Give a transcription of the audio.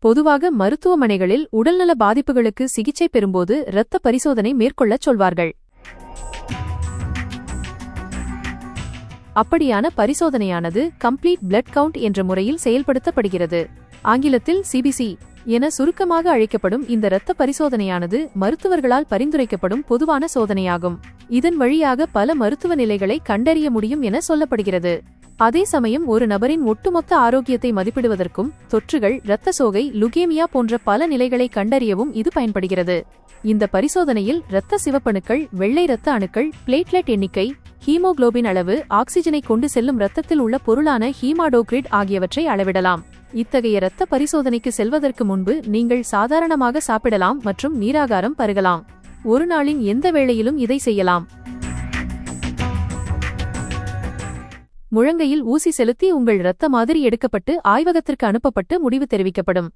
பொதுவாக மருத்துவமனைகளில் உடல்நல பாதிப்புகளுக்கு சிகிச்சை பெறும்போது இரத்த பரிசோதனை மேற்கொள்ளச் சொல்வார்கள். அப்படியான பரிசோதனையானது கம்ப்ளீட் பிளட் கவுண்ட் என்ற முறையில் செயல்படுத்தப்படுகிறது. ஆங்கிலத்தில் சிபிசி என சுருக்கமாக அழைக்கப்படும் இந்த இரத்த பரிசோதனையானது மருத்துவர்களால் பரிந்துரைக்கப்படும் பொதுவான சோதனையாகும். இதன் வழியாக பல மருத்துவ நிலைகளை கண்டறிய முடியும் என சொல்லப்படுகிறது. அதே சமயம் ஒரு நபரின் ஒட்டுமொத்த ஆரோக்கியத்தை மதிப்பிடுவதற்கும் தொற்றுகள் இரத்த சோகை லுகேமியா போன்ற பல நிலைகளை கண்டறியவும் இது பயன்படுகிறது. இந்த பரிசோதனையில் இரத்த சிவப்பணுக்கள் வெள்ளை இரத்த அணுக்கள் பிளேட்லெட் எண்ணிக்கை ஹீமோகுளோபின் அளவு ஆக்சிஜனை கொண்டு செல்லும் இரத்தத்தில் உள்ள பொருளான ஹீமாடோக்ரிட் ஆகியவற்றை அளவிடலாம். இத்தகைய இரத்த பரிசோதனைக்கு செல்வதற்கு முன்பு நீங்கள் சாதாரணமாக சாப்பிடலாம் மற்றும் நீராகாரம் பருகலாம். ஒரு நாளின் எந்த வேளையிலும் இதை செய்யலாம். முழங்கையில் ஊசி செலுத்தி உங்கள் இரத்த மாதிரி எடுக்கப்பட்டு ஆய்வகத்திற்கு அனுப்பப்பட்டு முடிவு தெரிவிக்கப்படும்.